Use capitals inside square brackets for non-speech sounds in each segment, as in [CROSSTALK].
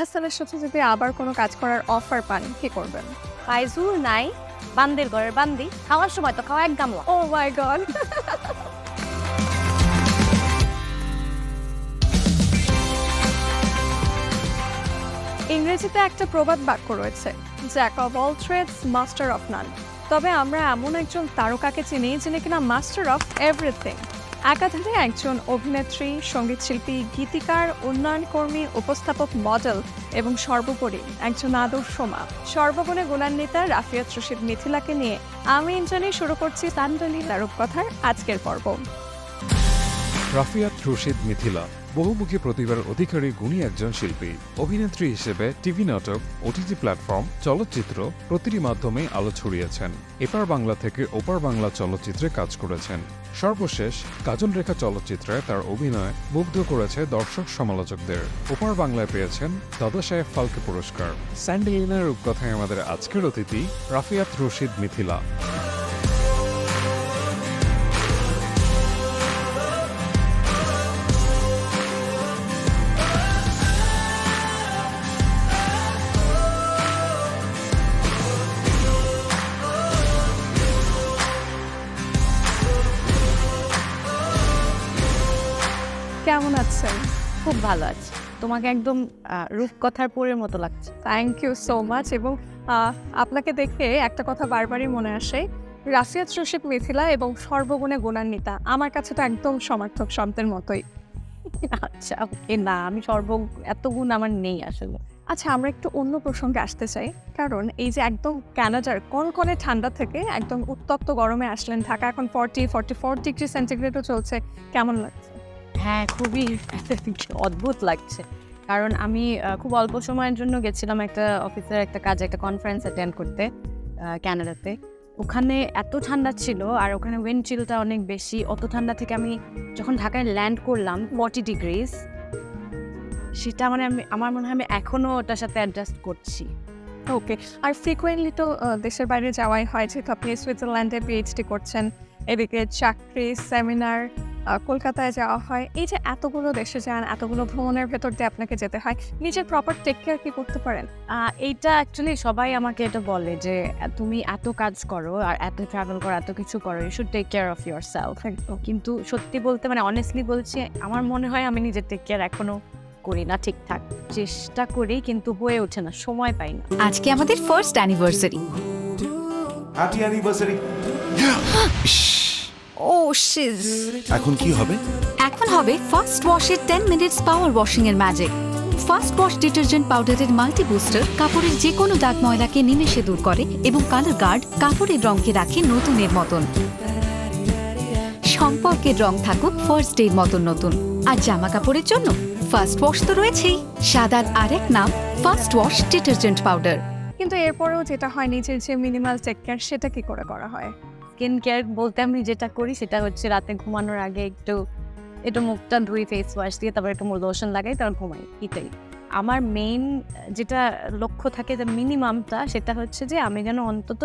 হাসানের সাথে যদি আবার কোনো কাজ করার অফার পান কি করবেন? ফাইজু নাই বান্দির ঘরের বান্দি। খাওয়ার সময় তো খাওয়া এক গামলা। ও মাই গড ইংরেজিতে একটা প্রবাদ বাক্য রয়েছে jack of all trades master of none তবে আমরা এমন একজন তারকাকে চিনি যিনি কিনা মাস্টার অফ এভরিথিং একাধারে একজন অভিনেত্রী সংগীত শিল্পী গীতিকার উন্নয়ন কর্মী উপস্থাপক, মডেল এবং সর্বোপরি একজন আদর্শ মা সর্বগুণে গুণান্বিতা রাফিয়াত রশিদ মিথিলাকে নিয়ে আমি ইন্টারনে শুরু করছি তান্দলি রূপকথার আজকের পর্ব। রাফিয়াত রশিদ মিথিলা। বহুমুখী প্রতিভার অধিকারী গুণী একজন শিল্পী, অভিনেত্রী হিসেবে টিভি নাটক ওটিটি প্ল্যাটফর্ম চলচ্চিত্র প্রতিটি মাধ্যমে আলো ছড়িয়েছেন। এপার বাংলা থেকে ওপার বাংলা চলচ্চিত্রে কাজ করেছেন। সর্বশেষ কাজল রেখা চলচ্চিত্রে তার অভিনয় মুগ্ধ করেছে দর্শক সমালোচকদের। ওপার বাংলায় পেয়েছেন দাদা সাহেব ফালকে পুরস্কার। স্যান্ডেলিনার রূপকথায় আমাদের আজকের অতিথি রাফিয়াত রশিদ মিথিলা। ভালো আছি। তোমাকে একদম রূপকথার পরের মতো লাগছে। থ্যাংক ইউ সো মাচ এবং আপনাকে দেখে একটা কথা বারবারই মনে আসে। রাফিয়াত রশিদ মিথিলা এবং সর্বগুণে গুণান্বিতা আমার কাছে তো একদম সমর্থক শব্দের মতোই। আচ্ছা ওকে না আমি সর্ব এত গুণ আমার নেই আসলে। আচ্ছা আমরা একটু অন্য প্রসঙ্গে আসতে চাই। কারণ এই যে একদম ক্যানাডার কনকনে ঠান্ডা থেকে একদম উত্তপ্ত গরমে আসলেন ঢাকা এখন ফর্টি ফর্টি ফোর ডিগ্রি সেন্টিগ্রেডও চলছে। কেমন লাগছে? হ্যাঁ খুবই [LAUGHS] অদ্ভুত লাগছে। কারণ আমি খুব অল্প সময়ের জন্য গেছিলাম একটা অফিসের একটা কাজে, একটা কনফারেন্স অ্যাটেন্ড করতে ক্যানাডাতে ওখানে এত ঠান্ডা ছিল আর ওখানে উইন্ড চিলটা অনেক বেশি। অত ঠান্ডা থেকে আমি যখন ঢাকায় ল্যান্ড করলাম ফর্টি ডিগ্রিজ সেটা মানে আমি, আমার মনে হয় আমি এখনও ওটার সাথে অ্যাডজাস্ট করছি। ওকে আর ফ্রিকুয়েন্টলি তো দেশের বাইরে যাওয়াই হয়। যেহেতু আপনি সুইজারল্যান্ডে পিএইচডি করছেন এদিকে চাকরি সেমিনার কলকাতায় যাওয়া হয়। এই যে এতগুলো দেশে যান এতগুলো ভ্রমণের ভেতর দিয়ে আপনাকে যেতে হয় নিজের প্রপার টেক কেয়ার কি করতে পারেন? আহ, এইটা অ্যাকচুয়ালি সবাই আমাকে এটা বলে যে তুমি এত কাজ করো আর এত ট্রাভেল করো এত কিছু করো you should take care of yourself কিন্তু সত্যি বলতে মানে অনেস্টলি বলছি আমার মনে হয় আমি নিজের টেক কেয়ার এখনও করি না ঠিকঠাক। চেষ্টা করি কিন্তু হয়ে ওঠে না সময় পাই না। আজকে আমাদের ফার্স্ট অ্যানিভার্সারি হ্যাপি অ্যানিভার্সারি ও শিজ এখন কি হবে? এখন হবে ফার্স্ট ওয়াশের 10 মিনিটস পাওয়ার ওয়াশিং এর ম্যাজিক ফার্স্ট ওয়াশ ডিটারজেন্ট পাউডারের মাল্টি বুস্টার কাপড়ের যে কোনো দাগ ময়লাকে নিমেষে দূর করে এবং কালার গার্ড কাপড়ের রঙকে রাখে নতুনের মতন। সম্পর্কের রং থাকুক ফার্স্ট ডে মতন নতুন। আর জামা কাপড়ের জন্য ফার্স্ট ওয়াশ তো রয়েছেই। সাদার আরেক নাম ফার্স্ট ওয়াশ ডিটারজেন্ট পাউডার কিন্তু এরপরেও যেটা হয় নিজের যে মিনিমাল টেক কেয়ার সেটা কি করে করা হয়? স্কিন কেয়ার বলতে আমি যেটা করি সেটা হচ্ছে রাতে ঘুমানোর আগে একটু একটু মুখটা ধুই ফেস ওয়াশ দিয়ে তারপর একটু লোশন লাগাই, তারপর ঘুমাই, এটাই। আমার মেইন যেটা লক্ষ্য থাকে যে মিনিমামটা সেটা হচ্ছে যে আমি যেন অন্তত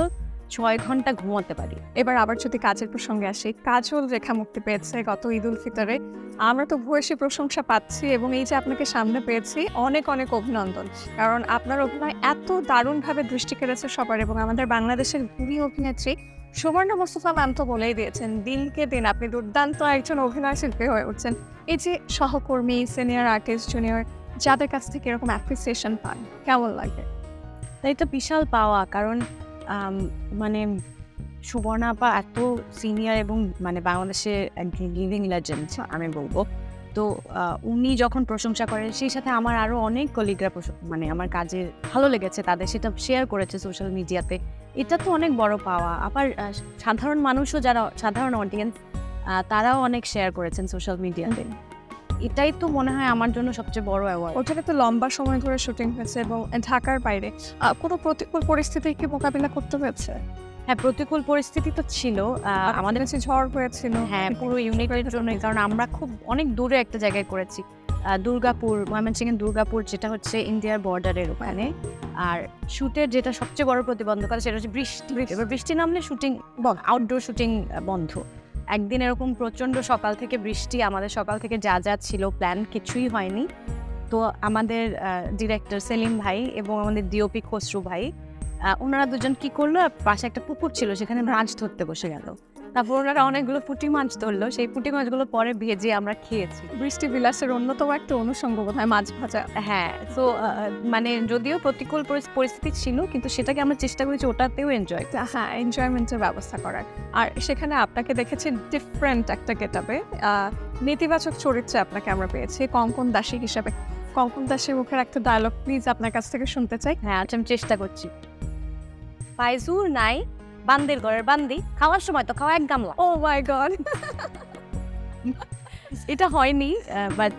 ছয় ঘণ্টা ঘুমাতে পারি। এবার আবার যদি কাজের প্রসঙ্গে আসি, কাজল রেখা মুক্তি পেয়েছে গত ঈদ উল ফিতরে। আমরা তো ভূয়সী প্রশংসা পাচ্ছি এবং এই যে আপনাকে সামনে পেয়েছি, অনেক অনেক অভিনন্দন। কারণ আপনার অভিনয় এত দারুণভাবে দৃষ্টি কেড়েছে সবার এবং আমাদের বাংলাদেশের গুণী অভিনেত্রী সুবর্ণ মোস্তফা ম্যাম তো বলেই দিয়েছেন, দিনকে দিন আপনি দুর্দান্ত একজন অভিনয় শিল্পী হয়ে উঠছেন। এই যে সহকর্মী সিনিয়র আর্টিস্ট জুনিয়র যাদের কাছ থেকে এরকম অ্যাপ্রিসিয়েশন পান, কেমন লাগে? তাই তো বিশাল পাওয়া, কারণ মানে সুবর্ণা আপা এত সিনিয়র এবং মানে বাংলাদেশের একজন লিভিং লেজেন্ড আমি বলব। তো উনি যখন প্রশংসা করেন সেই সাথে আমার আরও অনেক কলিগরা মানে আমার কাজে ভালো লেগেছে তাদের সেটা শেয়ার করেছে সোশ্যাল মিডিয়াতে এটা তো অনেক বড় পাওয়া। আবার সাধারণ মানুষও যারা সাধারণ অডিয়েন্স তারাও অনেক শেয়ার করেছেন সোশ্যাল মিডিয়াতে এটাই তো মনে হয় আমার জন্য সবচেয়ে বড় অ্যাওয়ার্ড ওটাকে তো লম্বা সময় ধরে শুটিং হয়েছে এবং ঢাকার বাইরে কোনো প্রতিকূল পরিস্থিতি কি মোকাবিলা করতে হয়েছে? হ্যাঁ প্রতিকূল পরিস্থিতি তো ছিল। আমাদের কাছে ঝড় হয়েছিল হ্যাঁ পুরো ইউনিটের জন্যই কারণ। আমরা খুব অনেক দূরে একটা জায়গায় করেছি দুর্গাপুর ময়মনসিংহের দুর্গাপুর যেটা হচ্ছে ইন্ডিয়ার বর্ডারের ওখানে। আর শুটের যেটা সবচেয়ে বড় প্রতিবন্ধকতা সেটা হচ্ছে বৃষ্টি। এবার বৃষ্টি নামলে শুটিং আউটডোর শুটিং বন্ধ। একদিন এরকম প্রচণ্ড সকাল থেকে বৃষ্টি আমাদের সকাল থেকে যা যা ছিল প্ল্যান কিছুই হয়নি। তো আমাদের ডিরেক্টর সেলিম ভাই এবং আমাদের ডিওপি খসরু ভাই ওনারা দুজন কি করল? পাশে একটা পুকুর ছিল সেখানে মাছ ধরতে বসে গেল। তারপর ওনারা অনেকগুলো পুঁটি মাছ ধরলো। সেই পুঁটি মাছগুলো পরে ভেজে আমরা খেয়েছি। বৃষ্টি বিলাসের অন্যতম একটা অনুষঙ্গ বোধ হয় মাছ ভাজা। হ্যাঁ তো মানে যদিও প্রতিকূল পরিস- পরিস্থিতি ছিল কিন্তু সেটাকে আমরা চেষ্টা করেছি ওটাতেও এনজয় হ্যাঁ এনজয়মেন্টের ব্যবস্থা করার। আর সেখানে আপনাকে দেখেছি ডিফারেন্ট একটা গেটাবে নেতিবাচক চরিত্রে আপনাকে আমরা পেয়েছি। কঙ্কন দাসী হিসাবে। কঙ্কন দাসের মুখের একটা ডায়লগ প্লিজ আপনার কাছ থেকে শুনতে চাই। হ্যাঁ আচ্ছা আমি চেষ্টা করছি। পাইজুর নাই বান্দির ঘরের বান্দি খাওয়ার সময় তো খাওয়া এক গামলা। ও মাই গড এটা হয়নি বাট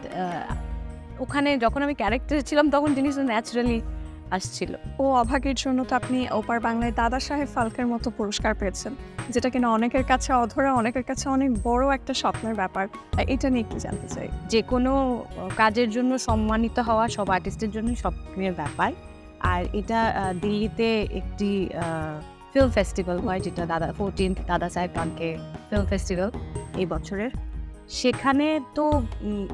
ওখানে যখন আমি ক্যারেক্টার ছিলাম তখন জিনিসটা ন্যাচারালি আসছিল। ও অভাগের জন্য তো আপনি ওপার বাংলায় দাদা সাহেব ফালকের মতো পুরস্কার পেয়েছেন যেটা কিনা অনেকের কাছে অধরা অনেকের কাছে অনেক বড় একটা স্বপ্নের ব্যাপার। এটা নিয়ে একটু জানতে চাই। যে কোনো কাজের জন্য সম্মানিত হওয়া সব আর্টিস্টের জন্যই স্বপ্নের ব্যাপার। আর এটা দিল্লিতে একটি ফিল্ম ফেস্টিভ্যাল হয়, যেটা দাদা ফোরটিন দাদা সাহেব ফালকে ফিল্ম ফেস্টিভ্যাল এই বছরের। সেখানে তো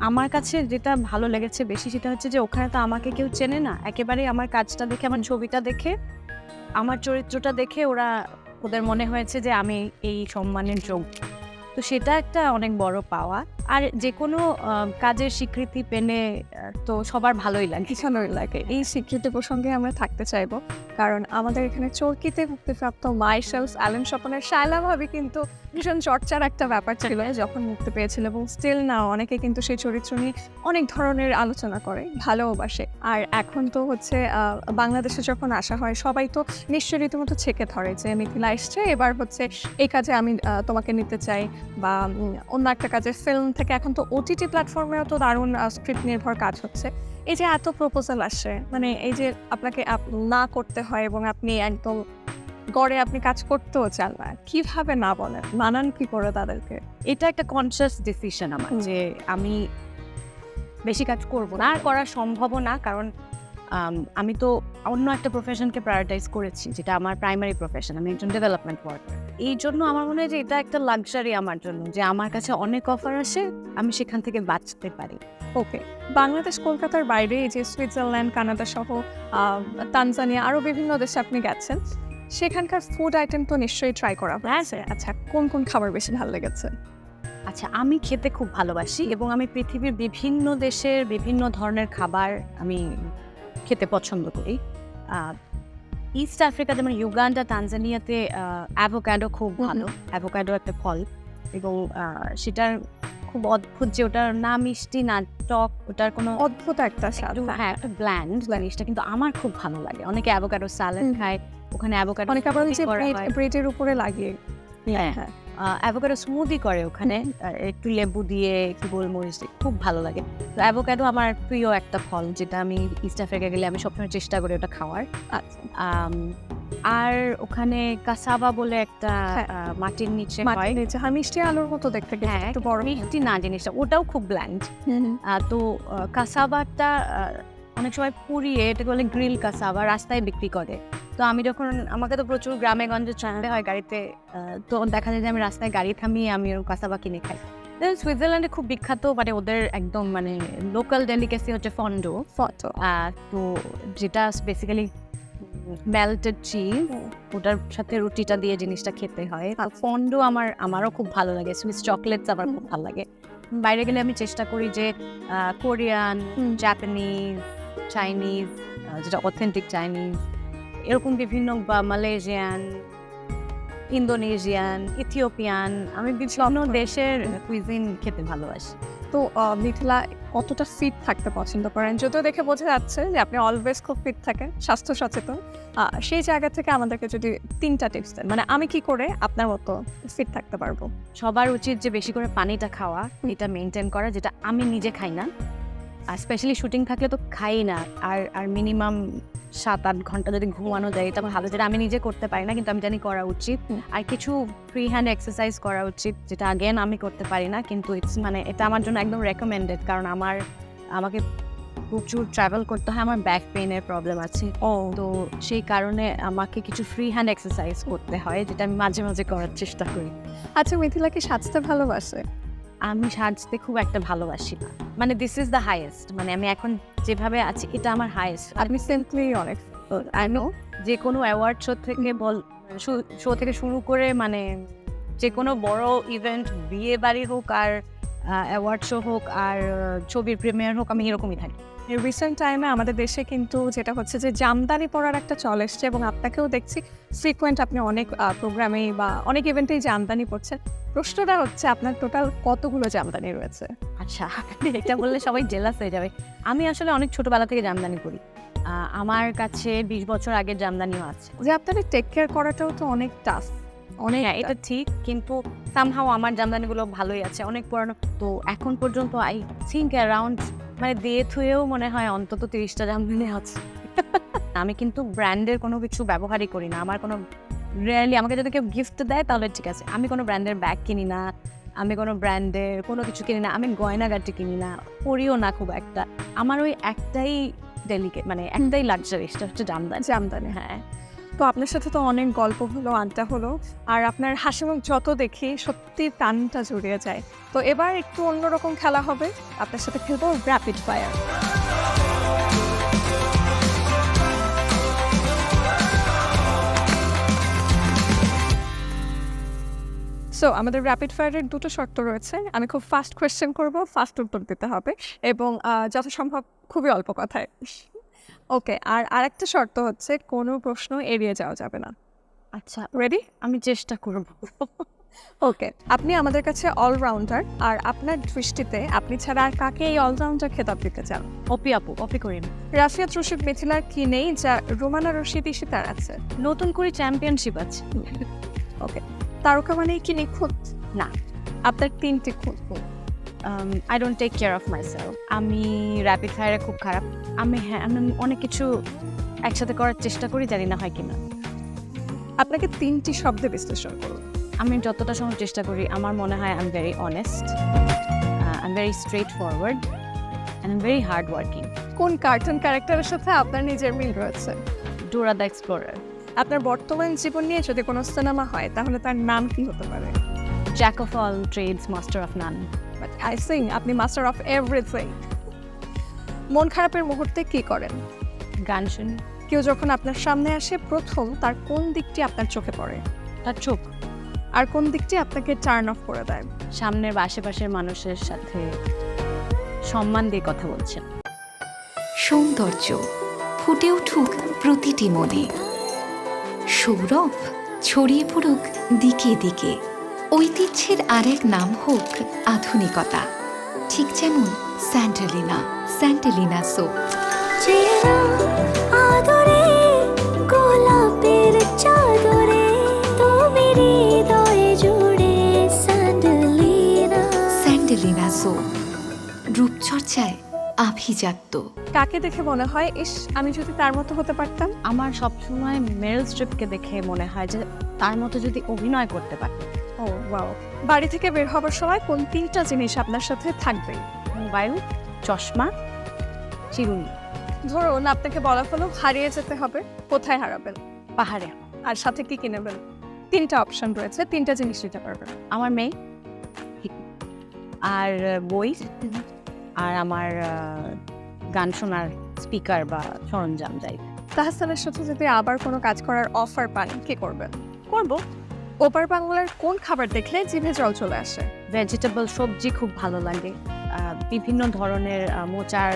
আমার কাছে যেটা ভালো লেগেছে বেশি সেটা হচ্ছে যে ওখানে তো আমাকে কেউ চেনে না। একেবারে আমার কাজটা দেখে, আমার ছবিটা দেখে, আমার চরিত্রটা দেখে ওরা, ওদের মনে হয়েছে যে আমি এই সম্মানের যোগ্য। তো সেটা একটা অনেক বড় পাওয়া। আর যে কোনো কাজের স্বীকৃতি পেনে তো সবার ভালোই লাগে। ভালোই লাগে। এই স্বীকৃতি প্রসঙ্গে আমরা থাকতে চাইব। কারণ আমাদের এখানে চরকিতে মুক্তিপ্রাপ্ত মাইশেলস অ্যালেন স্বপনের শায়লা ভাবি কিন্তু ভীষণ চর্চার একটা ব্যাপার ছিল, যখন মুক্তি পেয়েছিল এবং স্টিল নাও অনেকে কিন্তু সেই চরিত্র নিয়ে অনেক ধরনের আলোচনা করে ভালোবাসে আর এখন তো হচ্ছে বাংলাদেশে যখন আসা হয়, সবাই তো নিশ্চয়ই রীতিমতো ছেকে ধরে যে মিথিলা এসছে, এবার হচ্ছে এই কাজে আমি তোমাকে নিতে চাই। বা অন্য একটা কাজে ফিল্ম থেকে এখন তো ওটিটি প্ল্যাটফর্মেও তো দারুণ স্ক্রিপ্ট নির্ভর কাজ হচ্ছে। এই যে এত প্রপোজাল আসে মানে এই যে আপনাকে না করতে হয় এবং আপনি একদম গড়ে আপনি কাজ করতেও চান না কীভাবে না বলেন? মানান কি করে তাদেরকে? এটা একটা কনসিয়াস ডিসিশন আমার যে আমি বেশি কাজ করব না আর করা সম্ভবও না কারণ আম, তো অন্য একটা প্রফেশনকে প্রায়োরিটাইজ করেছি যেটা আমার প্রাইমারি প্রফেশন আমি একজন ডেভেলপমেন্ট ওয়ার্কার এই জন্য আমার মনে হয় যে এটা একটা লাক্সারি আমার জন্য যে আমার কাছে অনেক অফার আসে আমি সেখান থেকে বাঁচতে পারি। ওকে বাংলাদেশ কলকাতার বাইরে এই যে সুইজারল্যান্ড কানাডা সহ তানজানিয়া আরও বিভিন্ন দেশে আপনি গেছেন সেখানকার ফুড আইটেম তো নিশ্চয়ই ট্রাই করা হয়েছে। আচ্ছা কোন কোন খাবার বেশি ভালো লেগেছে? আচ্ছা আমি খেতে খুব ভালোবাসি এবং আমি পৃথিবীর বিভিন্ন দেশের বিভিন্ন ধরনের খাবার আমি খেতে পছন্দ করি। ইস্ট আফ্রিকা যেমন ইউগান্ডা তানজানিয়াতে অ্যাভোক্যাডো খুব ভালো। অ্যাভোক্যাডো একটা ফল এবং সেটার খুব অদ্ভুত যে ওটার না মিষ্টি না টক ওটার কোনো অদ্ভুত একটা স্বাদ হ্যাঁ। একটা ব্ল্যান্ড জিনিসটা কিন্তু আমার খুব ভালো লাগে। অনেকে অ্যাভোক্যাডো স্যালাড খায় ওখানে অ্যাভোক্যাডো অনেক আবার ব্রেডের উপরে লাগিয়ে হ্যাঁ। হ্যাঁ অ্যাভোক্যাডো স্মুদি করে ওখানে। একটু লেবু দিয়ে একটু গোলমরিচ দিয়ে খুব ভালো লাগে। তো অ্যাভোক্যাডো আমার প্রিয় একটা ফল যেটা আমি ইস্ট আফ্রিকা গেলে আমি সবসময় চেষ্টা করি ওটা খাওয়ার। আর ওখানে কাসাবা বলে একটা হ্যাঁ। মাটির নিচে মাটির নিচে হ্যাঁ মিষ্টি আলুর মতো দেখতে হ্যাঁ একটু বড়। মিষ্টি না জিনিসটা ওটাও খুব ব্ল্যান্ড। তো কাসাবাটা অনেক সময় পুড়িয়ে এটাকে বলে গ্রিল কাসাবা রাস্তায় বিক্রি করে। তো আমি যখন আমাকে তো প্রচুর গ্রামে গঞ্জে চালাতে হয় গাড়িতে তো দেখা যায় যে আমি রাস্তায় গাড়ি থামিয়ে আমি ওরকম কাসাবা কিনে খাই। সুইজারল্যান্ডে খুব বিখ্যাত মানে ওদের একদম মানে লোকাল ডেলিকেসি হচ্ছে ফন্ডো ফটো তো যেটা বেসিক্যালি মেল্টেড চিজ ওটার সাথে রুটিটা দিয়ে জিনিসটা খেতে হয়। ফন্ডো আমার আমারও খুব ভালো লাগে সুইস চকলেটস আমার খুব ভালো লাগে। বাইরে গেলে আমি চেষ্টা করি যে কোরিয়ান। জাপানিজ চাইনিজ যেটা অথেন্টিক চাইনিজ এরকম বিভিন্ন বা মালয়েশিয়ান ইন্দোনেশিয়ান ইথিওপিয়ান আমি বিভিন্ন দেশের কুইজিন খেতে ভালোবাসি। তো মিথিলা কতটা ফিট থাকতে পছন্দ করেন? যদিও দেখে বোঝা যাচ্ছে যে আপনি অলওয়েজ খুব ফিট থাকেন স্বাস্থ্য সচেতন। সেই জায়গা থেকে আমাদেরকে যদি তিনটা টিপস দেন মানে আমি কি করে আপনার মতো ফিট থাকতে পারব? সবার উচিত যে বেশি করে পানিটা খাওয়া এটা মেনটেন করা যেটা আমি নিজে খাই না। আর স্পেশালি শুটিং থাকলে তো খাই না। আর আর মিনিমাম সাত আট ঘণ্টা যদি ঘুমানো যায় এটা ভালো। যেটা আমি নিজে করতে পারি না কিন্তু আমি জানি করা উচিত। আর কিছু ফ্রি হ্যান্ড এক্সারসাইজ করা উচিত যেটা আগেন আমি করতে পারি না কিন্তু ইটস মানে এটা আমার জন্য একদম রেকমেন্ডেড কারণ আমার আমাকে প্রচুর ট্রাভেল করতে হয় আমার ব্যাক পেইনের প্রবলেম আছে। ও। তো সেই কারণে আমাকে কিছু ফ্রি হ্যান্ড এক্সারসাইজ করতে হয় যেটা আমি মাঝে মাঝে করার চেষ্টা করি। আচ্ছা মিথিলা কি সাজতে ভালোবাসে। আমি সাজতে খুব একটা ভালোবাসি না। মানে দিস ইজ দ্য হাইয়েস্ট মানে আমি এখন যেভাবে আছি এটা আমার হাইয়েস্ট আমি সিম্পলি অনেক আই নো যে কোনো অ্যাওয়ার্ড শো থেকে বল শো থেকে শুরু করে মানে যে কোনো বড় ইভেন্ট বিয়ে বাড়ি হোক আর অ্যাওয়ার্ড শো হোক আর ছবির প্রিমিয়ার হোক আমি এরকমই থাকি। রিসেন্ট টাইমে আমাদের দেশে কিন্তু যেটা হচ্ছে যে জামদানি পরার একটা চল এসছে এবং আপনাকেও দেখছি ফ্রিকুয়েন্ট আপনি অনেক প্রোগ্রামে বা অনেক ইভেন্টেই জামদানি পড়ছেন প্রশ্নটা হচ্ছে আপনার টোটাল কতগুলো জামদানি রয়েছে? আচ্ছা এটা বললে সবাই জেলাস হয়ে যাবে। আমি আসলে অনেক ছোটবেলা থেকে জামদানি করি। আমার কাছে বিশ বছর আগের জামদানিও আছে। যে আপনাদের টেক কেয়ার করাটাও তো অনেক টাফ অনেক হ্যাঁ এটা ঠিক কিন্তু সামহাও আমার জামদানিগুলো ভালোই আছে অনেক পুরানো। তো এখন পর্যন্ত আই থিঙ্ক অ্যারাউন্ড মানে দিয়ে থুয়েও মনে হয় অন্তত তিরিশটা জামদানি আছে। আমি কিন্তু ব্র্যান্ডের কোনো কিছু ব্যবহারই করি না। আমার কোনো রিয়েলি আমাকে যদি কেউ গিফট দেয় তাহলে ঠিক আছে। আমি কোনো ব্র্যান্ডের ব্যাগ কিনি না আমি কোনো ব্র্যান্ডের কোনো কিছু কিনি না আমি গয়নাগাটি কিনি না পরিও না খুব একটা। আমার ওই একটাই ডেলিকেট মানে একটাই লাক্সারি সেটা হচ্ছে জামদানি। জামদানি। হ্যাঁ। তো আপনার সাথে তো অনেক গল্প হলো, আড্ডা হলো। আর আপনার হাসি মুখ যত দেখি, সত্যি প্রাণটা জড়িয়ে যায়। তো এবার একটু অন্যরকম খেলা হবে। আপনার সাথে খেলব র্যাপিড ফায়ার সো আমাদের র্যাপিড ফায়ারের দুটো শর্ত রয়েছে। আমি খুব ফাস্ট কোয়েশ্চেন করব ফাস্ট উত্তর দিতে হবে। এবং যথাসম্ভব খুবই অল্প কথায়। ওকে আর আরেকটা শর্ত হচ্ছে কোনো প্রশ্ন এড়িয়ে যাওয়া যাবে না। আচ্ছা রেডি আমি চেষ্টা করব। ওকে আপনি আমাদের কাছে অলরাউন্ডার আর আপনার দৃষ্টিতে আপনি ছাড়া আর কাকে এই অলরাউন্ডার খেতাব দিতে চান? অপি আপু অপি করিম। রাফিয়াত রশিদ মিথিলার কি নেই যা রোমানা রশিদ ইশিতার আছে? নতুন করে চ্যাম্পিয়নশিপ আছে। ওকে তারকা মানে কি নিখুঁত? না। আপনার তিনটি খুঁত। I don't take care of myself আমি র্যাপিড ফায়ারে খুব খারাপ। আমি হ্যাঁ আমি অনেক কিছু একসাথে করার চেষ্টা করি জানি না হয় কিনা। আপনাকে তিনটি শব্দে বিশ্লেষণ করুন। আমি যতটা সময় চেষ্টা করি আমার মনে হয় I am very honest I am very straightforward and am very hard working কোন কার্টুন ক্যারেক্টারের সাথে আপনার নিজের মিল রয়েছে? ডোরা দ্য এক্সপ্লোরার আপনার বর্তমান জীবন নিয়ে যদি কোনো সিনেমা হয় তাহলে তার নাম কি হতে পারে? Jack of all trades master of none I sing আপনি মাস্টার অফ এভরিথিং মন খারাপের মুহূর্তে কি করেন? গান শুনি। কেউ যখন আপনার সামনে আসে প্রথম তার কোন দিকটি আপনার চোখে পড়ে? তার চোখ। আর কোন দিকটি আপনাকে টার্ন অফ করে দেয়? সামনের বা আশেপাশের মানুষের সাথে সম্মান দিয়ে কথা বলছেন। সৌন্দর্য ফুটে উঠুক প্রতিটি মনে। সৌরভ ছড়িয়ে পড়ুক দিকে দিকে। ঐতিহ্যের আরেক নাম হোক আধুনিকতা। ঠিক যেমন স্যান্ডেলিনা স্যান্ডেলিনা সোপ। স্যান্ডেলিনা সোপ রূপচর্চায় আভিজাত্য। কাকে দেখে মনে হয়? ইস আমি যদি তার মতো হতে পারতাম? আমার সবসময় মেরিল স্ট্রিপকে দেখে মনে হয় যে তার মতো যদি অভিনয় করতে পারে ও ওয়াও বাড়ি থেকে বের হবার সময় কোন তিনটা জিনিস আপনার সাথে থাকবে? মোবাইল চশমা চিরুনি। ধরুন আপনাকে বলা হলো হারিয়ে যেতে হবে কোথায় হারাবেন? পাহাড়ে। আর সাথে কি কিনেবেন? তিনটা অপশন রয়েছে তিনটা জিনিস দিতে পারবেন। আমার মেয়ে আর বই আর আমার গান শোনার স্পিকার বা সরঞ্জাম যাই। তাহসানের সাথে যদি আবার কোনো কাজ করার অফার পান কি করবেন? করব। ওপার বাংলার কোন খাবার দেখলে জিভে জল চলে আসে? ভেজিটেবল সবজি খুব ভালো লাগে। বিভিন্ন ধরনের মোচার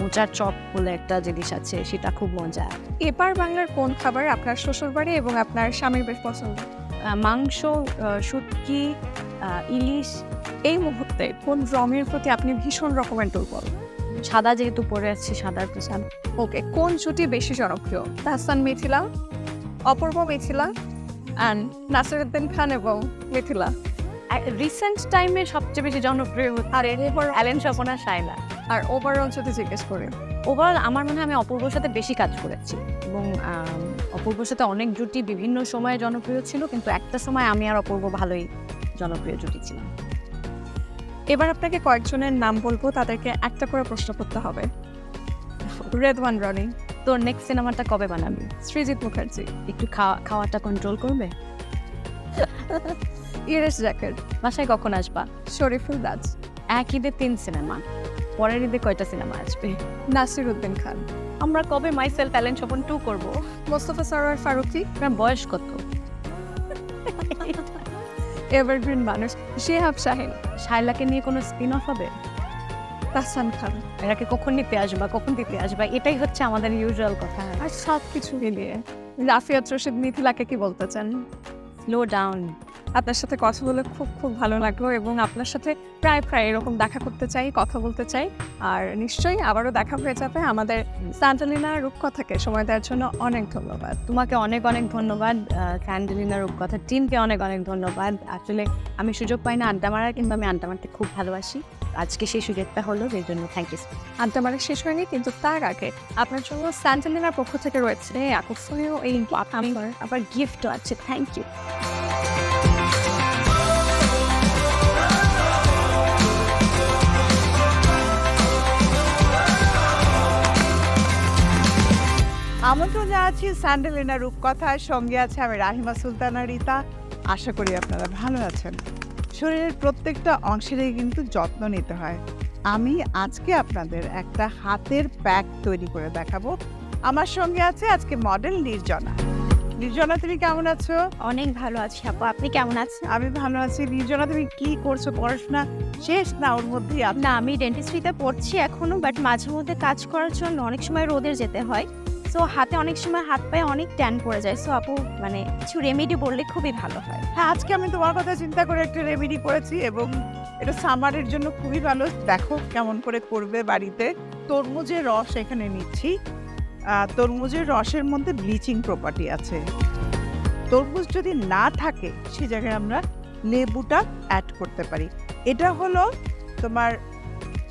মোচার চপ বলে একটা জিনিস আছে সেটা খুব মজা এপার বাংলার কোন খাবার আপনার শ্বশুরবাড়ি এবং আপনার স্বামীর বেশ পছন্দ? মাংস শুটকি ইলিশ এই মুহূর্তে কোন রঙের প্রতি আপনি ভীষণ রকমের দুর্বল সাদা যেহেতু পরে আছি সাদার প্রসাদ ওকে কোন জুটি বেশি জনপ্রিয়? তাহসান মিথিলা অপূর্ব মিথিলা অ্যান্ড নাসিরুদ্দিন খান এবং মিথিলা। রিসেন্ট টাইমে সবচেয়ে বেশি জনপ্রিয় আর অ্যালেন স্বপনা শায়লা আর ওভারঅল যদি জিজ্ঞেস করি। ওভারঅল আমার মনে হয় আমি অপূর্বর সাথে বেশি কাজ করেছি। এবং অপূর্বর সাথে অনেক জুটি বিভিন্ন সময়ে জনপ্রিয় ছিল কিন্তু একটা সময় আমি আর অপূর্ব ভালোই জনপ্রিয় জুটি ছিলাম। এবার আপনাকে কয়েকজনের নাম বলব তাদেরকে একটা করে প্রশ্ন করতে হবে। রেদওয়ান রনি। তোর নেক্সট সিনেমাটা কবে বানাবি? সৃজিত মুখার্জি একটু খাওয়া খাওয়াটা কন্ট্রোল করবে? [LAUGHS] ইরেশ জ্যাকেট বাসায় কখন আসবা? শরীফুল রাজ এক ঈদে তিন সিনেমা পরের ঈদে কয়টা সিনেমা আসবে? নাসির উদ্দিন খান। আমরা কবে মাইসেল ট্যালেন্ট স্বপন টু করব? মোস্তফা সরোয়ার ফারুকি। আপনার বয়স কত? [LAUGHS] এভারগ্রিন মানুষ। শেহাব শাহিন। শায়লাকে নিয়ে কোনো স্পিন অফ হবে? তাহসান খান। এরাকে কখন নিতে আসবা কখন দিতে আসবা এটাই হচ্ছে আমাদের ইউজুয়াল কথা। আর সব কিছু মিলিয়ে। রাফিয়াত রশিদ মিথিলাকে কি বলতে চান? স্লো ডাউন আপনার সাথে কথা বলে খুব খুব ভালো লাগল এবং আপনার সাথে প্রায় প্রায় এরকম দেখা করতে চাই কথা বলতে চাই। আর নিশ্চয়ই আবারও দেখা হয়ে যাবে আমাদের সান্টালিনা রূপকথাকে। সময় দেওয়ার জন্য অনেক ধন্যবাদ। তোমাকে অনেক অনেক ধন্যবাদ ক্যান্ডেলিনা রূপকথা টিমকে অনেক অনেক ধন্যবাদ। আসলে আমি সুযোগ পাই না আড্ডা মারার কিন্তু আমি আড্ডা মারতে খুব ভালোবাসি। আজকে সেই সুযোগটা হলো এর জন্য থ্যাংক ইউ আড্ডা মারা শেষ হয়নি কিন্তু তার আগে আপনার জন্য স্যান্টালিনার পক্ষ থেকে রয়েছে আকর্ষণীয় এই আবার গিফটও আছে থ্যাংক ইউ আমন্ত্রণ জানাচ্ছি স্যান্ডেলিনা রূপকথার সঙ্গে আছে আমি রাহিমা সুলতানা রিতা। আশা করি আপনারা ভালো আছেন। শরীরের প্রত্যেকটা অংশেরই কিন্তু যত্ন নিতে হয়। আমি আজকে আপনাদের একটা হাতের প্যাক তৈরি করে দেখাবো। আমার সঙ্গে আছে আজকে মডেল নির্জনা। নির্জনা তুমি কেমন আছো? অনেক ভালো আছি আপু। আপনি কেমন আছেন? আমি ভালো আছি। নির্জনা তুমি কি করছ? পড়াশোনা শেষ না? ওর মধ্যেই না আমি ডেন্টিস্ট্রিতে পড়ছি এখনও বাট মাঝে মধ্যে কাজ করার জন্য অনেক সময় রোদের যেতে হয়। সো হাতে অনেক সময় হাত পায়ে অনেক ট্যান পড়ে যায়। সো আপু মানে কিছু রেমেডি বললে খুবই ভালো হয়। হ্যাঁ আজকে আমি তোমার কথা চিন্তা করে একটা রেমেডি করেছি এবং এটা সামারের জন্য খুবই ভালো। দেখো কেমন করে করবে বাড়িতে। তরমুজের রস এখানে নিচ্ছি। তরমুজের রসের মধ্যে ব্লিচিং প্রপার্টি আছে। তরমুজ যদি না থাকে, সে জায়গায় আমরা লেবুটা অ্যাড করতে পারি। এটা হলো তোমার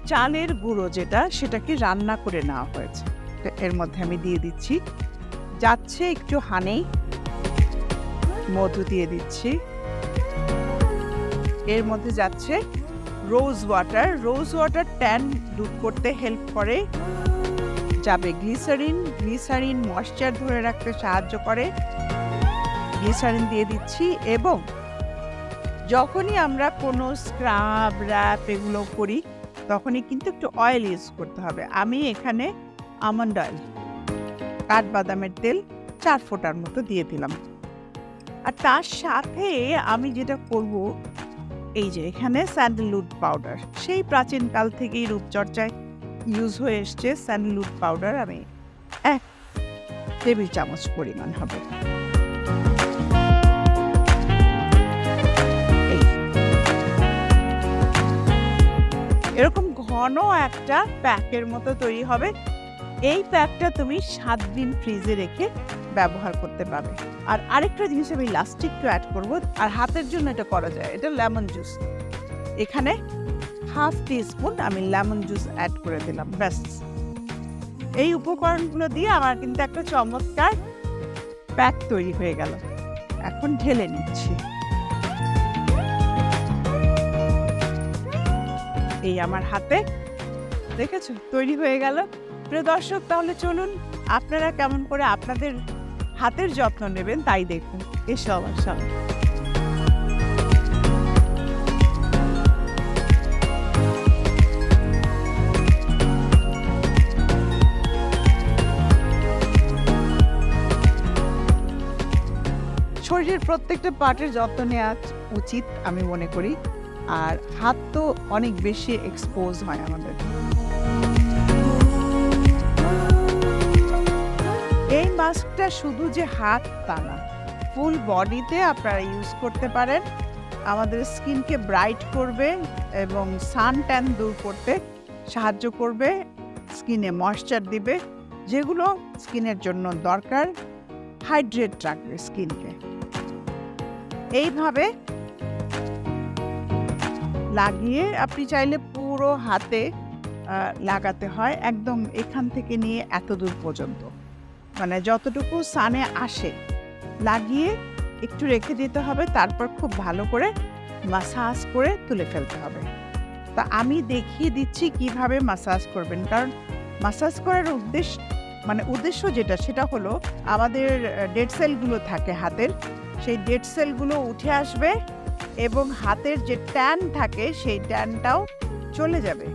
চালের গুঁড়ো যেটা, সেটাকে রান্না করে নেওয়া হয়েছে। এর মধ্যে আমি দিয়ে দিচ্ছি। যাচ্ছে একটু হানি। মধু দিয়ে দিচ্ছি। এর মধ্যে যাচ্ছে rose water rose water tan দূর করতে হেল্প করে। যাবে গ্লিসারিন গ্লিসারিন ময়শ্চার ধরে রাখতে সাহায্য করে। গ্লিসারিন দিয়ে দিচ্ছি এবং যখনই আমরা কোনো স্ক্রাব র্যাপ এগুলো করি, তখনই কিন্তু একটু অয়েল ইউজ করতে হবে। আমি এখানে আমন্ড অয়েল কাঠবাদামের তেল চার ফোঁটার মতো দিয়ে দিলাম। আর তার সাথে আমি যেটা করব, এই যে এখানে স্যান্ডেলউড পাউডার। সেই প্রাচীনকাল থেকেই রূপচর্চায় ইউজ হয়ে এসছে স্যান্ডেলউড পাউডার। আমি এক টেবিল চামচ পরিমাণ হবে। এরকম ঘন একটা প্যাকের মতো তৈরি হবে। এই প্যাকটা তুমি সাত দিন ফ্রিজে রেখে ব্যবহার করতে পারবে। আর আরেকটা জিনিস আমি লাস্টে একটু অ্যাড করব, আর হাতের জন্য এটা করা যায়, এটা লেমন জুস এখানে হাফ টি স্পুন আমি লেমন জুস অ্যাড করে দিলাম, ব্যাস। এই উপকরণগুলো দিয়ে আমার কিন্তু একটা চমৎকার প্যাক তৈরি হয়ে গেল। এখন ঢেলে নিচ্ছি। এই আমার হাতে, দেখেছ? তৈরি হয়ে গেল। প্রিয় দর্শক, তাহলে চলুন আপনারা কেমন করে আপনাদের হাতের যত্ন নেবেন তাই দেখুন। এসো আমার সামনে শরীরের প্রত্যেকটা পার্টের যত্ন নেওয়া উচিত, আমি মনে করি। আর হাত তো অনেক বেশি এক্সপোজ হয় আমাদের। মাস্কটা শুধু যে হাত, তা না। ফুল বডিতে আপনারা ইউজ করতে পারেন। আমাদের স্কিনকে ব্রাইট করবে এবং সান ট্যান দূর করতে সাহায্য করবে, স্কিনে ময়শ্চার দিবে, যেগুলো স্কিনের জন্য দরকার। হাইড্রেট রাখবে স্কিনকে। এইভাবে লাগিয়ে আপনি চাইলে পুরো হাতে লাগাতে হয়। একদম এখান থেকে নিয়ে এত দূর পর্যন্ত। মানে যতটুকু সানে আসে, লাগিয়ে একটু রেখে দিতে হবে, তারপর খুব ভালো করে মাসাজ করে তুলে ফেলতে হবে। তা আমি দেখিয়ে দিচ্ছি কীভাবে মাসাজ করবেন, কারণ মাসাজ করার উদ্দেশ্য মানে উদ্দেশ্য যেটা, সেটা হলো আমাদের ডেড সেলগুলো থাকে হাতের, সেই ডেড সেলগুলো উঠে আসবে এবং হাতের যে ট্যান থাকে, সেই ট্যানটাও চলে যাবে।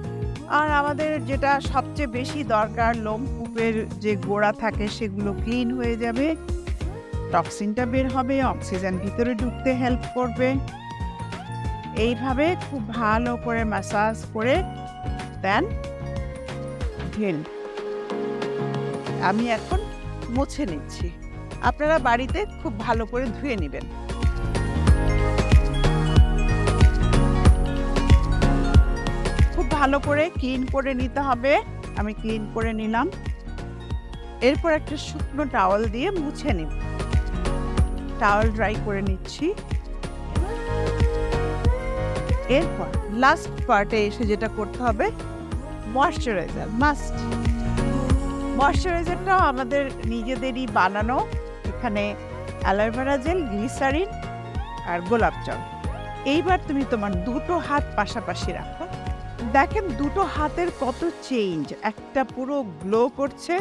আর আমাদের যেটা সবচেয়ে বেশি দরকার লোমকূপের যে গোড়া থাকে সেগুলো ক্লিন হয়ে যাবে। টক্সিনটা বের হবে অক্সিজেন ভিতরে ঢুকতে হেল্প করবে। এইভাবে খুব ভালো করে ম্যাসাজ করে দেন হেল আমি এখন মুছে নিচ্ছি। আপনারা বাড়িতে খুব ভালো করে ধুয়ে নেবেন। ভালো করে ক্লিন করে নিতে হবে। আমি ক্লিন করে নিলাম। এরপর একটা শুকনো টাওয়াল দিয়ে মুছে নিব। টাওয়াল ড্রাই করে নিচ্ছি। এরপর লাস্ট পার্টে এসে যেটা করতে হবে, ময়শ্চারাইজার মাস্ট ময়শ্চারাইজারটাও আমাদের নিজেদেরই বানানো। এখানে অ্যালোভেরা জেল, গ্লিসারিন আর গোলাপ জল। এইবার তুমি তোমার দুটো হাত পাশাপাশি রাখো। দেখেন দুটো হাতের কত চেঞ্জ একটা পুরো গ্লো করছে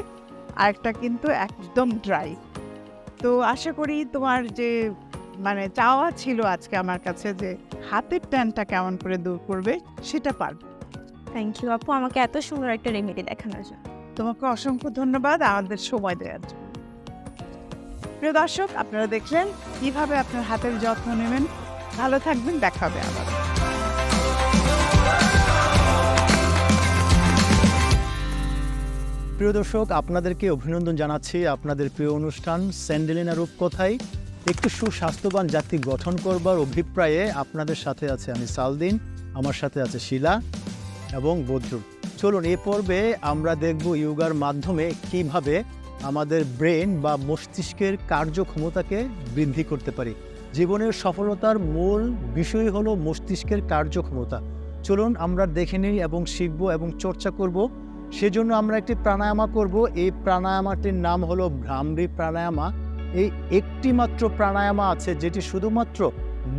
আর একটা কিন্তু একদম ড্রাই তো আশা করি তোমার যে মানে চাওয়া ছিল আজকে আমার কাছে যে হাতের ট্যানটা কেমন করে দূর করবে সেটা পারবে। থ্যাংক ইউ আপু। আমাকে এত সুন্দর একটা রেমেডি দেখানোর জন্য। তোমাকে অসংখ্য ধন্যবাদ আমাদের সময় দেওয়ার জন্য। প্রিয় দর্শক আপনারা দেখলেন কীভাবে আপনার হাতের যত্ন নেবেন। ভালো থাকবেন দেখা হবে আবার। প্রিয় দর্শক, আপনাদেরকে অভিনন্দন জানাচ্ছি। আপনাদের প্রিয় অনুষ্ঠান, স্যান্ডেলিনা রূপকথায় একটি সুস্বাস্থ্যবান জাতি গঠন করবার অভিপ্রায়ে আপনাদের সাথে আছে আমি সালদিন, আমার সাথে আছে শিলা এবং বদ্রু। চলুন, এ পর্বে আমরা দেখব ইয়োগার মাধ্যমে কীভাবে আমাদের ব্রেন বা মস্তিষ্কের কার্যক্ষমতাকে বৃদ্ধি করতে পারি। জীবনের সফলতার মূল বিষয় হলো মস্তিষ্কের কার্যক্ষমতা। চলুন, আমরা দেখে নিই এবং শিখব এবং চর্চা করব সেজন্য আমরা একটি প্রাণায়ামা করব। এই প্রাণায়ামাটির নাম হলো ভ্রামরি প্রাণায়ামা। এই একটি মাত্র প্রাণায়ামা আছে যেটি শুধুমাত্র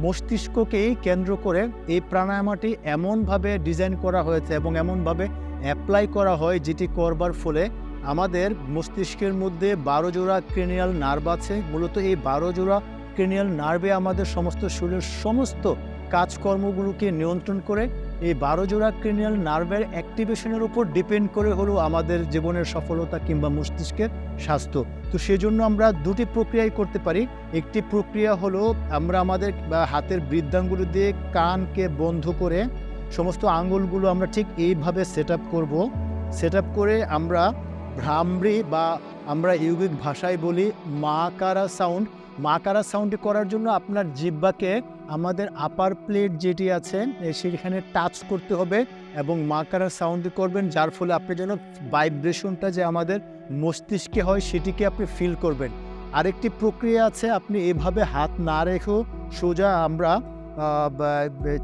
মস্তিষ্ককেই কেন্দ্র করে এই প্রাণায়ামাটি এমনভাবে ডিজাইন করা হয়েছে এবং এমনভাবে অ্যাপ্লাই করা হয় যেটি করবার ফলে আমাদের মস্তিষ্কের মধ্যে বারো জোড়া ক্রেনিয়াল নার্ভ আছে। মূলত এই বারো জোড়া ক্রেনিয়াল নার্ভে আমাদের সমস্ত শরীরের সমস্ত কাজকর্মগুলোকে নিয়ন্ত্রণ করে এই বারো জোড়া ক্রিনিয়াল নার্ভের অ্যাক্টিভেশনের উপর ডিপেন্ড করে হলো আমাদের জীবনের সফলতা কিংবা মস্তিষ্কের স্বাস্থ্য। তো সেজন্য আমরা দুটি প্রক্রিয়াই করতে পারি। একটি প্রক্রিয়া হলো আমরা আমাদের হাতের বৃদ্ধাঙ্গুলো দিয়ে কানকে বন্ধ করে সমস্ত আঙ্গুলগুলো আমরা ঠিক এইভাবে সেট আপ করব। সেট আপ করে আমরা ভ্রামরি বা আমরা ইউগিক ভাষায় বলি মা কারা সাউন্ড। মা কারা সাউন্ডটি করার জন্য আপনার জিব্বাকে আমাদের আপার প্লেট যেটি আছে সেখানে টাচ করতে হবে এবং মা কারা সাউন্ডটি করবেন, যার ফলে আপনি যেন ভাইব্রেশনটা যে আমাদের মস্তিষ্কে হয়, সেটিকে আপনি ফিল করবেন। আরেকটি প্রক্রিয়া আছে, আপনি এভাবে হাত না রেখেও সোজা আমরা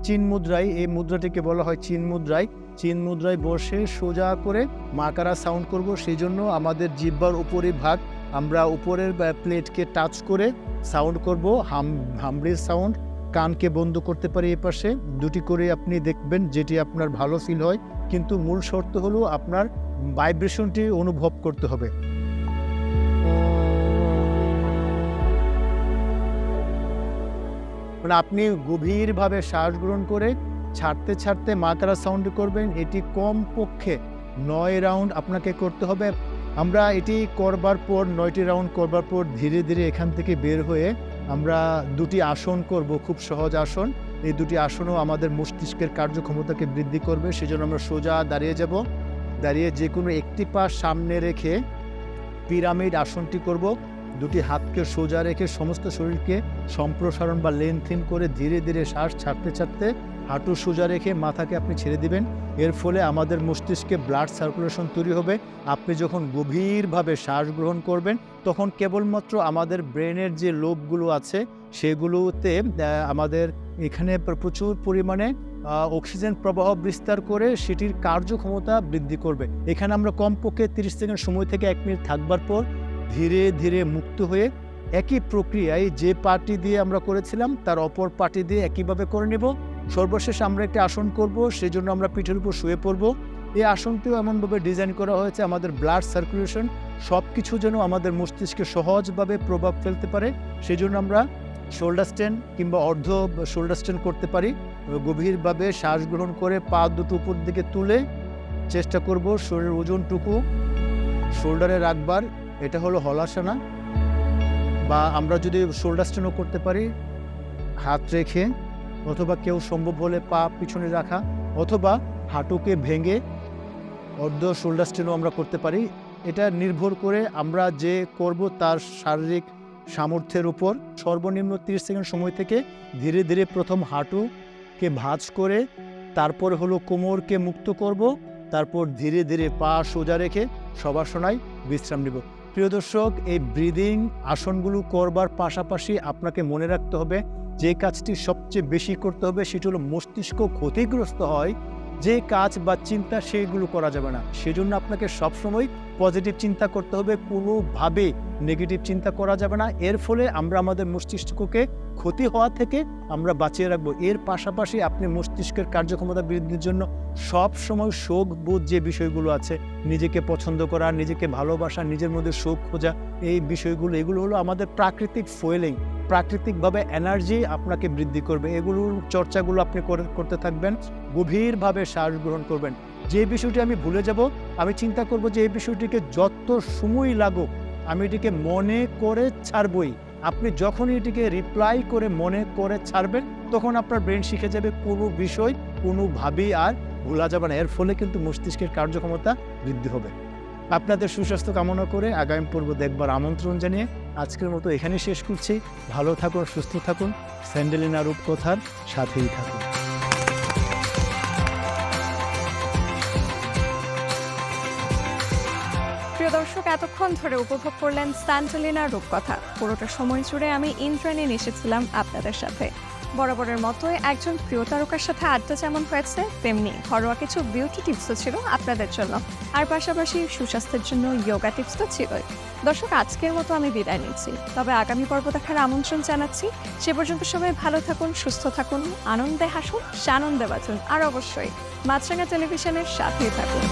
চীন মুদ্রায়, এই মুদ্রাটিকে বলা হয় চীন মুদ্রায় চীন মুদ্রায় বসে সোজা করে মাকারা সাউন্ড করব। সেই জন্য আমাদের জিব্বার উপরি ভাগ আমরা উপরের প্লেটকে টাচ করে সাউন্ড করব, হাম, হামড়ির সাউন্ড কানকে বন্ধ করতে পারি এ পাশে। দুটি করে আপনি দেখবেন যেটি আপনার ভালো ফিল হয়, কিন্তু মূল শর্ত হলো আপনার ভাইব্রেশনটি অনুভব করতে হবে। মানে আপনি গভীরভাবে শ্বাস গ্রহণ করে ছাড়তে ছাড়তে মাকারা সাউন্ড করবেন, এটি কম পক্ষে নয় রাউন্ড আপনাকে করতে হবে। আমরা এটি করবার পর, নয়টি রাউন্ড করবার পর ধীরে ধীরে এখান থেকে বের হয়ে আমরা দুটি আসন করব, খুব সহজ আসন। এই দুটি আসনও আমাদের মস্তিষ্কের কার্যক্ষমতাকে বৃদ্ধি করবে, সেজন্য আমরা সোজা দাঁড়িয়ে যাব। দাঁড়িয়ে যে কোনো একটি পা সামনে রেখে পিরামিড আসনটি করব। দুটি হাতকে সোজা রেখে সমস্ত শরীরকে সম্প্রসারণ বা লেনথিন করে ধীরে ধীরে শ্বাস ছাড়তে ছাড়তে হাঁটু সোজা রেখে মাথাকে আপনি ছেড়ে দিবেন। এর ফলে আমাদের মস্তিষ্কে ব্লাড সার্কুলেশন তৈরি হবে। আপনি যখন গভীরভাবে শ্বাস গ্রহণ করবেন, তখন কেবলমাত্র আমাদের ব্রেনের যে লোভগুলো আছে, সেগুলোতে আমাদের এখানে প্রচুর পরিমাণে অক্সিজেন প্রবাহ বিস্তার করে সেটির কার্যক্ষমতা বৃদ্ধি করবে। এখানে আমরা কমপক্ষে তিরিশ সেকেন্ড সময় থেকে এক মিনিট থাকবার পর ধীরে ধীরে মুক্ত হয়ে একই প্রক্রিয়ায় যে পার্টি দিয়ে আমরা করেছিলাম, তার অপর পার্টি দিয়ে একইভাবে করে নেব। সর্বশেষ আমরা একটি আসন করব সেই জন্য আমরা পিঠের উপর শুয়ে পড়ব। এই আসনটিও এমনভাবে ডিজাইন করা হয়েছে, আমাদের ব্লাড সার্কুলেশন সব কিছু যেন আমাদের মস্তিষ্কে সহজভাবে প্রভাব ফেলতে পারে। সেই জন্য আমরা শোল্ডার স্ট্যান্ড কিংবা অর্ধ শোল্ডার স্ট্যান্ড করতে পারি। গভীরভাবে শ্বাস গ্রহণ করে পা দুটো উপর দিকে তুলে চেষ্টা করব শরীরের ওজনটুকু শোল্ডারে রাখবার। এটা হলো হলাসানা। বা আমরা যদি শোল্ডার স্ট্যান্ডও করতে পারি, হাত রেখে অথবা কেউ সম্ভব হলে পা পিছনে রাখা অথবা হাঁটুকে ভেঙে অর্ধ শোল্ডার স্ট্যান্ডও আমরা করতে পারি। এটা নির্ভর করে আমরা যে করব তার শারীরিক সামর্থ্যের উপর। সর্বনিম্ন 30 সেকেন্ড সময় থেকে ধীরে ধীরে প্রথম হাঁটুকে ভাঁজ করে তারপর হলো কোমরকে মুক্ত করব, তারপর ধীরে ধীরে পা সোজা রেখে সবাসনায় বিশ্রাম নিব। প্রিয় দর্শক, এই ব্রিদিং আসনগুলো করবার পাশাপাশি আপনাকে মনে রাখতে হবে যে কাজটি সবচেয়ে বেশি করতে হবে সেটি হলো মস্তিষ্ক ক্ষতিগ্রস্ত হয়, যে কাজ বা চিন্তা সেইগুলো করা যাবে না। সেজন্য আপনাকে সবসময় পজিটিভ চিন্তা করতে হবে, কোনোভাবে নেগেটিভ চিন্তা করা যাবে না। এর ফলে আমরা আমাদের মস্তিষ্ককে ক্ষতি হওয়া থেকে আমরা বাঁচিয়ে রাখব। এর পাশাপাশি আপনি মস্তিষ্কের কার্যক্ষমতা বৃদ্ধির জন্য সব সময় শোক বোধ যে বিষয়গুলো আছে, নিজেকে পছন্দ করা, নিজেকে ভালোবাসা, নিজের মধ্যে শোক খোঁজা, এই বিষয়গুলো, এগুলো হলো আমাদের প্রাকৃতিক ফুয়েলিং প্রাকৃতিকভাবে এনার্জি আপনাকে বৃদ্ধি করবে। এগুলোর চর্চাগুলো আপনি করে- করতে থাকবেন, গভীরভাবে শ্বাস গ্রহণ করবেন। যে বিষয়টি আমি ভুলে যাব, আমি চিন্তা করব যে এই বিষয়টিকে যত সময় লাগুক, আমি এটিকে মনে করে ছাড়বই। আপনি যখনই এটিকে রিপ্লাই করে মনে করে ছাড়বেন, তখন আপনার ব্রেন শিখে যাবে কোনো বিষয় কোনোভাবেই আর ভোলা যাবে না। এর ফলে কিন্তু মস্তিষ্কের কার্যক্ষমতা বৃদ্ধি হবে। আপনাদের সুস্বাস্থ্য কামনা করে আগামী পর্ব দেখবার আমন্ত্রণ জানিয়ে আজকের মতো এখানে শেষ করছি। ভালো থাকুন, সুস্থ থাকুন। স্যান্ডেলিনা রূপকথার সাথেই থাকুন। প্রিয় দর্শক, এতক্ষণ ধরে উপভোগ করলেন স্যান্টলিনা রূপকথা। পুরোটা সময় জুড়ে আমি ইন্দ্রাণী এসেছিলাম আপনাদের সাথে। বরাবরের মতোই একজন প্রিয় তারকার সাথে আড্ডা যেমন হয়েছে, তেমনি ঘরোয়া কিছু বিউটি টিপসও ছিল আপনাদের জন্য। আর পাশাপাশি সুস্বাস্থ্যের জন্য যোগা টিপস তো ছিলই দর্শক, আজকের মতো আমি বিদায় নিচ্ছি। তবে আগামী পর্ব দেখার আমন্ত্রণ জানাচ্ছি। সে পর্যন্ত সবাই ভালো থাকুন, সুস্থ থাকুন, আনন্দে হাসুন, সানন্দে বাঁচুন। আর অবশ্যই, মাছরাঙা টেলিভিশনের সাথেই থাকুন।